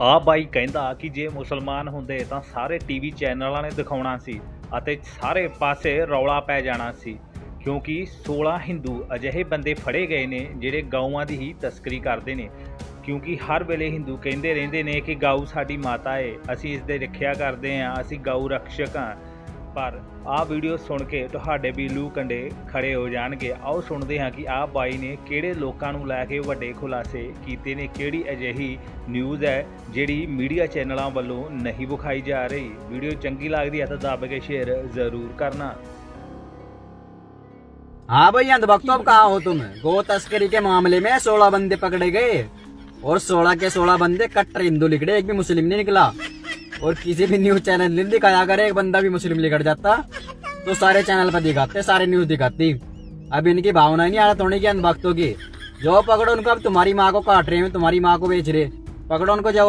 ਆ ਬਾਈ ਕਹਿੰਦਾ ਕਿ ਜੇ ਮੁਸਲਮਾਨ ਹੁੰਦੇ ਤਾਂ ਸਾਰੇ ਟੀਵੀ ਚੈਨਲਾਂ ਨੇ ਦਿਖਾਉਣਾ ਸੀ ਅਤੇ ਸਾਰੇ ਪਾਸੇ ਰੌਲਾ ਪੈ ਜਾਣਾ ਸੀ, ਕਿਉਂਕਿ 16 ਹਿੰਦੂ ਅਜਿਹੇ ਬੰਦੇ ਫੜੇ ਗਏ ਨੇ ਜਿਹੜੇ ਗਊਆਂ ਦੀ ਹੀ ਤਸਕਰੀ ਕਰਦੇ ਨੇ। ਕਿਉਂਕਿ ਹਰ ਵੇਲੇ ਹਿੰਦੂ ਕਹਿੰਦੇ ਰਹਿੰਦੇ ਨੇ ਕਿ ਗਊ ਸਾਡੀ ਮਾਤਾ ਏ, ਅਸੀਂ ਇਸ ਦੇ ਰੱਖਿਆ ਕਰਦੇ ਹਾਂ, ਅਸੀਂ ਗਊ ਰਕਸ਼ਕ ਹਾਂ। ਪਰ ਆਹ ਵੀਡੀਓ ਸੁਣ ਕੇ ਤੁਹਾਡੇ ਵੀ ਲੂ ਕੰਡੇ ਖੜੇ ਹੋ ਜਾਣਗੇ ਆਓ ਸੁਣਦੇ ਹਾਂ ਕਿ ਆਹ ਬਾਈ ਨੇ ਕਿਹੜੇ ਲੋਕਾਂ ਨੂੰ ਲੈ ਕੇ ਵੱਡੇ ਖੁਲਾਸੇ ਕੀਤੇ ਨੇ ਕਿਹੜੀ ਅਜਿਹੀ ਨਿਊਜ਼ ਹੈ ਜਿਹੜੀ ਮੀਡੀਆ ਚੈਨਲਾਂ ਵੱਲੋਂ ਨਹੀਂ ਵਿਖਾਈ ਜਾ ਰਹੀ ਵੀਡੀਓ ਚੰਗੀ ਲੱਗਦੀ ਹੈ ਤਾਂ ਦੱਬ ਕੇ ਸ਼ੇਅਰ ਜ਼ਰੂਰ ਕਰਨਾ हाँ भाई अंधभक्तों अब कहाँ हो तुम गो तस्करी के मामले में सोलह बंदे पकड़े गए और सोलह के सोलह बंदे कट्टर हिंदू लिखड़े एक भी मुस्लिम नहीं निकला और किसी भी न्यूज़ चैनल नहीं दिखाया अगर एक बंदा भी मुस्लिम लिख जाता तो सारे चैनल पर दिखाते, सारे न्यूज़ दिखाती। अब इनकी भावना नहीं आ रहा थोड़ी की अनभक्तों की। जो पकड़ो उनको, अब तुम्हारी माँ को काट रहे हैं, तुम्हारी माँ को बेच रहे पकड़ो उनको, जाओ।